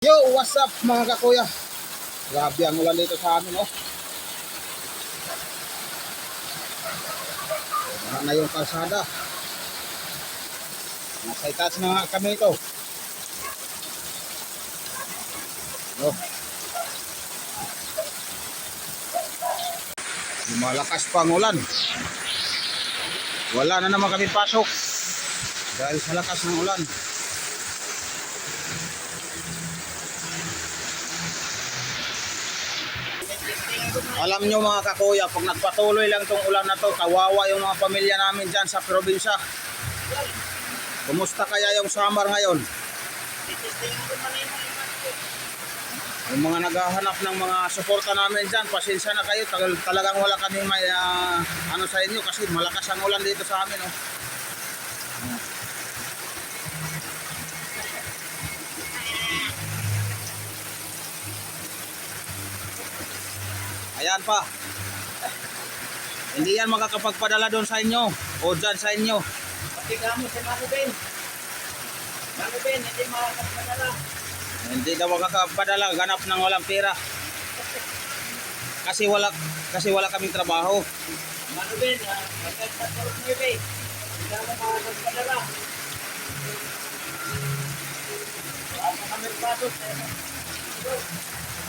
Yo, what's up mga kakuya? Grabe ang ulan dito sa amin, oh. Wala na yung kalsada. Nasa itaas na nga kami ito. Oh. Lumalakas pa ang ulan. Wala na naman kami pasok. Dahil sa lakas ng ulan. Alam nyo mga kakuya, pag nagpatuloy lang tong ulan na to, kawawa yung mga pamilya namin dyan sa probinsya. Kumusta kaya yung summer ngayon? Yung mga naghahanap ng mga suporta namin dyan, pasensya na kayo, Tal- talagang wala kaming may ah, ano sa inyo kasi malakas ang ulan dito sa amin. Oh. Ayan pa. Hindi yan makakapagpadala doon sa inyo o dyan sa inyo. Pati ka mo si Mano Ben. Mano Ben, hindi makakapagpadala. Hindi daw makakapagpadala, ganap ng walang pera. Kasi wala kasi wala kaming trabaho. Mano Ben, ah, magkagpagpagpag mo Ben. Hindi mo makakapagpadala.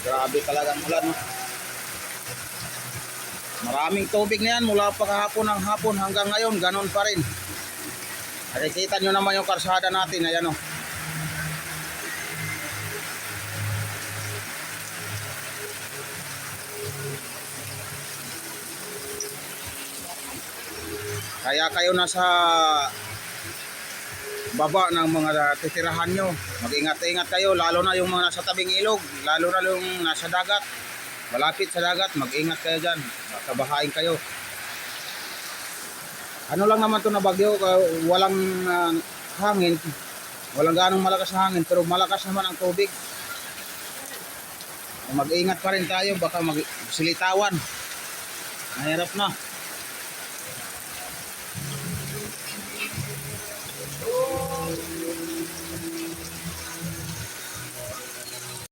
Grabe talaga ang ulan. No? Maraming tubig na yan mula pa kahapon ng hapon hanggang ngayon, ganon pa rin. Nakikita nyo naman yung karsada natin, ayan o. Kaya kayo nasa baba ng mga titirahan nyo. Mag-ingat-ingat kayo, lalo na yung mga nasa tabing ilog, lalo na yung nasa dagat. Malapit sa dagat, mag-ingat kayo dyan. Kabahain kayo. Ano lang naman to na bagyo, walang uh, hangin, walang ganong malakas na hangin, pero malakas naman ang tubig. Mag-ingat pa rin tayo, baka mag-silitawan. Mahirap na.